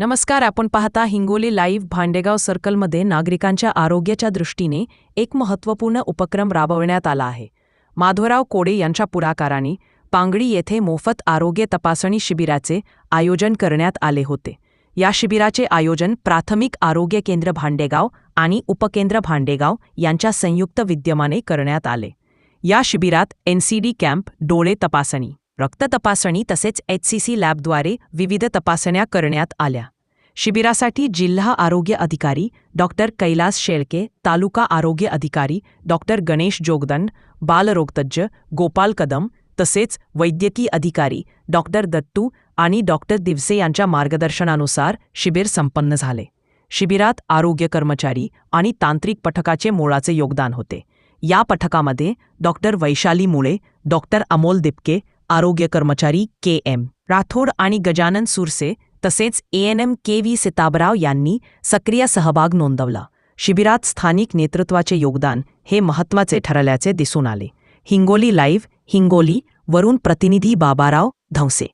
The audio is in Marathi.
नमस्कार आपण पाहता हिंगोली लाईव्ह भांडेगाव सर्कलमध्ये नागरिकांच्या आरोग्याच्या दृष्टीने एक महत्त्वपूर्ण उपक्रम राबवण्यात आला आहे. माधवराव कोडे यांच्या पुढाकाराने पांगडी येथे मोफत आरोग्य तपासणी शिबिराचे आयोजन करण्यात आले होते. या शिबिराचे आयोजन प्राथमिक आरोग्य केंद्र भांडेगाव आणि उपकेंद्र भांडेगाव यांच्या संयुक्त विद्यमाने करण्यात आले. या शिबिरात एनसीडी कॅम्प डोळे तपासणी रक्त तपासणी तसेच एचसीसी लॅबद्वारे विविध तपासण्या करण्यात आल्या. शिबिरासाठी जिल्हा आरोग्य अधिकारी डॉक्टर कैलास शेळके तालुका आरोग्य अधिकारी डॉक्टर गणेश जोगदंड बालरोगतज्ज गोपाल कदम तसेच वैद्यकीय अधिकारी डॉक्टर दत्तू आणि डॉक्टर दिवसे यांच्या मार्गदर्शनानुसार शिबिर संपन्न झाले. शिबिरात आरोग्य कर्मचारी आणि तांत्रिक पथकाचे मोळाचे योगदान होते. या पथकामध्ये डॉक्टर वैशाली मुळे डॉक्टर अमोल दिपके आरोग्य कर्मचारी के एम. राठोड आणि गजानन सुरसे तसेच एएनएम के व्ही. सिताबराव यांनी सक्रिय सहभाग नोंदवला. शिबिरात स्थानिक नेतृत्वाचे योगदान हे महत्त्वाचे ठरल्याचे दिसून आले. हिंगोली लाईव्ह हिंगोली वरून प्रतिनिधी बाबाराव धवसे